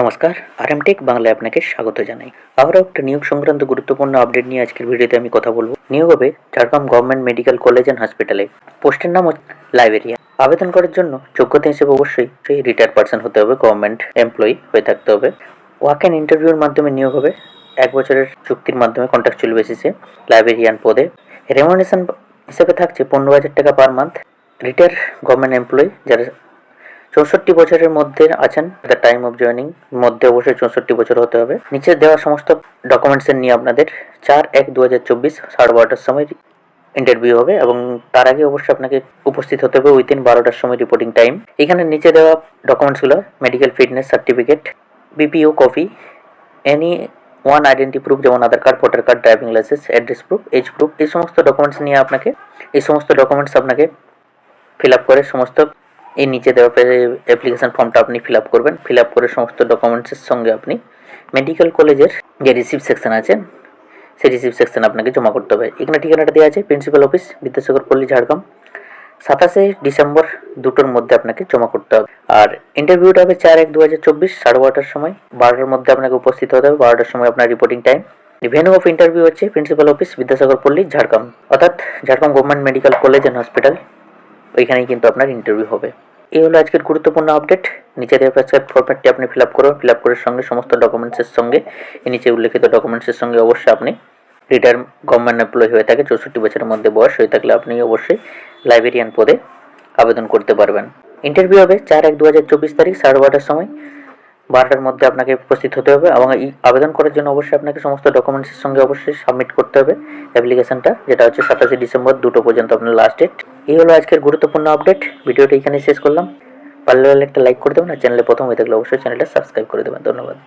নমস্কার টেক বাংলায় আপনাকে স্বাগত জানাই। আবারও একটা নিয়োগ সংক্রান্ত গুরুত্বপূর্ণ আপডেট নিয়ে আজকের ভিডিওতে আমি কথা বলব। নিয়োগ হবে Jhargram government medical college and হসপিটালে। পোস্টের নাম হচ্ছে লাইব্রেরিয়ান আবেদন করার জন্য যোগ্যতা হিসেবে অবশ্যই সেই রিটায়ার্ড পার্সন হতে হবে গভর্নমেন্ট এমপ্লয়ি হয়ে থাকতে হবে। ওয়াক অ্যান্ড ইন্টারভিউর মাধ্যমে নিয়োগ হবে, এক বছরের চুক্তির মাধ্যমে কন্ট্রাকচুয়াল বেসিসে লাইব্রেরিয়ান পদে। রেমুনেশন হিসেবে থাকছে পনেরো হাজার টাকা per month retire government employee যারা চৌষট্টি বছরের মধ্যে আছেন দ্য টাইম অফ জয়েনিং মধ্যে অবশ্যই চৌষট্টি বছর হতে হবে। নিচে দেওয়া সমস্ত ডকুমেন্টসের নিয়ে আপনাদের চার এক দু হাজার চব্বিশ সাড়ে বারোটার সময় ইন্টারভিউ হবে এবং তার আগে অবশ্যই আপনাকে উপস্থিত হতে হবে উইদিন বারোটার সময় রিপোর্টিং টাইম এখানে নিচে দেওয়া ডকুমেন্টসগুলো medical fitness certificate BPO copy any one identity proof যেমন Aadhaar card voter card driving licence address proof age proof এই সমস্ত ডকুমেন্টস নিয়ে আপনাকে, এই সমস্ত ডকুমেন্টস আপনাকে ফিল আপ করে সমস্ত এই নিচে দেওয়া অ্যাপ্লিকেশন ফর্মটা আপনি ফিল করবেন। ফিল করে সমস্ত ডকুমেন্টসের সঙ্গে আপনি মেডিকেল কলেজের যে রিসিভ সেকশন আছে, সেই রিসিভ সেকশন আপনাকে জমা করতে হবে। এখানে ঠিকানাটা দেওয়া আছে প্রিন্সিপাল অফিস বিদ্যাসাগর পল্লী, ঝাড়গ্রাম। সাতাশে ডিসেম্বর দুটোর মধ্যে আপনাকে জমা করতে হবে। আর ইন্টারভিউটা হবে চার এক দু হাজার চব্বিশ, সাড়ে বারোটার সময়। বারোটার মধ্যে আপনাকে উপস্থিত হতে হবে, বারোটার সময় আপনার reporting time venue of interview হচ্ছে প্রিন্সিপাল অফিস বিদ্যাসাগর পল্লী, ঝাড়গ্রাম। অর্থাৎ Jhargram government medical college and hospital ওইখানেই কিন্তু আপনার ইন্টারভিউ হবে। এই হলো আজকের গুরুত্বপূর্ণ আপডেট নিচে দেওয়া প্রেসক্রাইব ফরম্যাটটি আপনি ফিল আপ করুন। ফিল আপ করার সঙ্গে সমস্ত ডকুমেন্টসের সঙ্গে এই নিচে উল্লেখিত ডকুমেন্টসের সঙ্গে অবশ্যই আপনি রিটায়ার গভর্নমেন্ট এমপ্লয়ি হয়ে থাকে, চৌষট্টি বছরের মধ্যে বয়স হয়ে থাকলে আপনি অবশ্যই লাইব্রেরিয়ান পদে আবেদন করতে পারবেন। ইন্টারভিউ হবে চার এক দু হাজার চব্বিশ তারিখ সাড়ে বারোটার সময়। বারোটার মধ্যে আপনাকে উপস্থিত হতে হবে এবং এই আবেদন করার জন্য অবশ্যই আপনাকে সমস্ত ডকুমেন্টসের সঙ্গে অবশ্যই সাবমিট করতে হবে অ্যাপ্লিকেশনটা যেটা হচ্ছে সাতাশে ডিসেম্বর দুটো পর্যন্ত আপনার লাস্ট ডেট এই হলো আজকের গুরুত্বপূর্ণ আপডেট ভিডিওটা এখানে শেষ করলাম। পারলে একটা লাইক করে দেবেন আর চ্যানেলে প্রথম হয়ে থাকলে অবশ্যই চ্যানেলটা সাবস্ক্রাইব করে দেবেন। ধন্যবাদ।